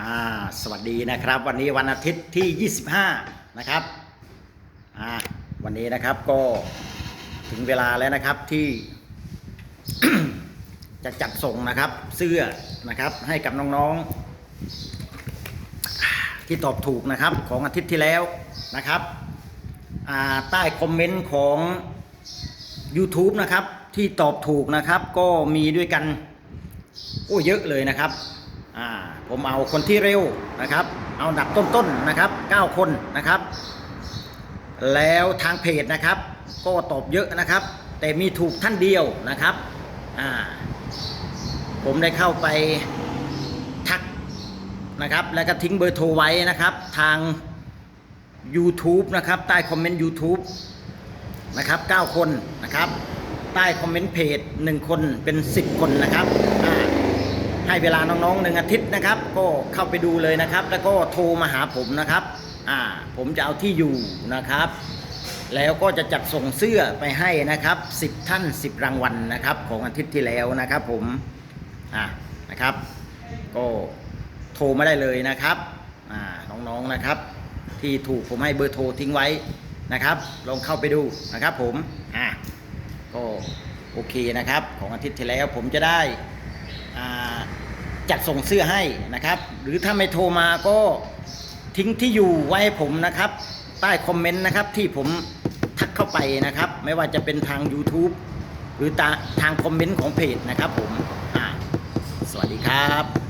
อ่าสวัสดีนะครับ วันนี้วันอาทิตย์ที่ 25 นะครับอ่าวันนี้นะครับก็ถึงเวลาแล้วนะครับที่ จะจัดส่งนะครับเสื้อนะครับให้กับน้องๆ ที่ตอบถูกนะครับของอาทิตย์ที่แล้วนะครับอ่าใต้คอมเมนต์ของ YouTube นะครับที่ตอบถูกนะครับก็มีด้วยกันโอ้เยอะเลยนะครับ อ่าผมเอาคนที่เร็วนะครับ เอาดับต้นๆนะครับ 9 คนนะครับ แล้วทางเพจนะครับ ก็ตอบเยอะนะครับ แต่มีถูกท่านเดียวนะครับอ่าผมได้เข้าไปทักนะครับ แล้วก็ทิ้งเบอร์โทรไว้นะครับ ทาง YouTube นะครับ ใต้คอมเมนต์ YouTube นะครับ 9 คนนะครับ ใต้คอมเมนต์เพจ 1 คนเป็น 10 คนนะครับ ให้เวลาน้องๆหนึ่งอาทิตย์นะครับ ก็เข้าไปดูเลยนะครับ แล้วก็โทรมาหาผมนะครับอ่าผมจะเอาที่อยู่นะครับ แล้วก็จะจัดส่งเสื้อไปให้นะครับ 10 ท่าน 10 รางวัลนะครับ ของอาทิตย์ที่แล้วนะครับ ผมอ่านะครับ ก็โทรมาได้เลยนะครับอ่าน้องๆนะครับ ที่ถูกผมให้เบอร์โทรทิ้งไว้นะครับ ลองเข้าไปดูนะครับ ผมอ่าก็โอเคนะครับ ของอาทิตย์ที่แล้วผมจะได้ จัดส่งเสื้อให้นะครับ หรือถ้าไม่โทรมาก็ทิ้งที่อยู่ไว้ให้ผมนะครับ ใต้คอมเมนต์นะครับที่ผมทักเข้าไปนะครับ ไม่ว่าจะเป็นทาง YouTube หรือตาทางคอมเมนต์ของเพจนะครับผมสวัสดีครับ